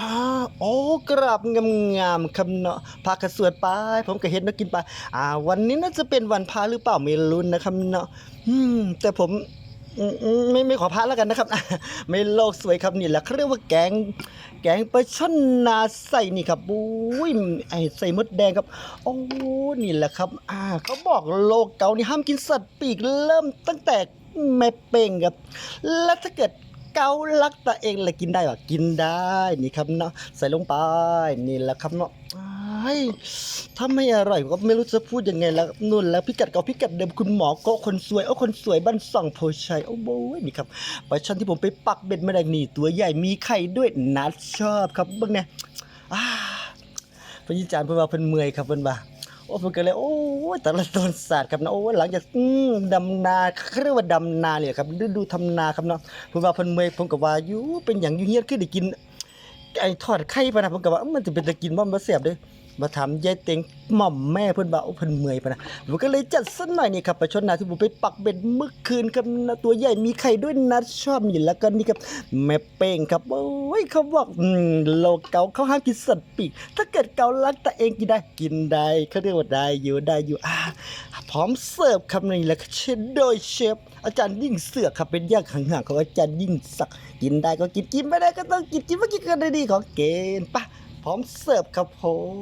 อ่าโอ้กราบงามๆคำเนาะพากระสวดไป ผมก็เห็นนักกินไปอ่า วันนี้น่าจะเป็นวันพาหรือเปล่าไม่รู้นะครับเนาะอืม แต่ผมอืมไม่ไม่ขอพาแล้วกันนะครับ ไม่โลกสวยครับนี่แหละเขาเรียกว่าแกง แกงปลาช่อนนาใส่นี่ครับอุ้ยไอใส่มดแดงครับ โอ้นี่แหละครับ อ่าเขาบอกโลกเก่านี่ห้ามกินสัตว์ปีกเริ่มตั้งแต่แม่เป่งครับ แล้วถ้าเกิด เกาลักตัวเองเลยกินได้ปะกินได้นี่ครับเนาะใส่ลงไปนี่แหละครับเนาะไอ้ถ้าไม่อร่อยก็ไม่รู้จะพูดยังไงแล้วนุ่นแล้วพิกัดเก่าพิกัดเดิมคุณหมอก็คนสวยเอาคนสวยบ้านส่องโพชัยโอ้โหนี่ครับปลาช่อนที่ผมไปปักเบ็ดมาแดงนี่ตัวใหญ่มีไข่ด้วยนัดชอบครับเบิ่งเนี่ยอ่าพระยิจาร์เพิ่นว่าเพิ่นเมื่อยครับเพิ่นว่า อ้ผมก็เลยโอ้แต่ละต้นศาสตร์ครับนะโอ้หลังจากดำนาเรียกว่าดำนาเลยครับฤดูทำนาครับเนาะผมว่าเพิ่นเมย์ผมก็ว่าอยู่เป็นอย่างอยู่เยียนคือได้กินไอ้ทอดไข่ปะนะผมก็ว่ามันจะเป็นตะกินบ่มันเสียบเด้ มาถามยายเต็งหม่อมแม่เพิ่นว่าเพิ่นเมื่อยปะนะผมก็เลยจัดสักหน่อยนี่ครับปลาช่อนนาที่ผมไปปักเบ็ดเมื่อคืนครับนะตัวใหญ่มีไข่ด้วยนะชอบนี่แล้วก็นี่ครับแม่เป้งครับโอ้ยเขาบอกโลเกาเขาห้ามกินสัตว์ปีกถ้าเกิดเกาลักตัวเองกินได้กินได้เขาเรียกว่าได้อยู่ได้อยู่อ่าพร้อมเสิร์ฟครับนี่แหละเชฟโดยเชฟอาจารย์ยิ่งเสือกครับเป็นย่างห่างๆของอาจารย์ยิ่งศักกินได้ก็กินกินไม่ได้ก็ต้องกินกินเมื่อกี้ก็ได้ดีของเกณฑ์ปะ พร้อมเสิร์ฟครับผม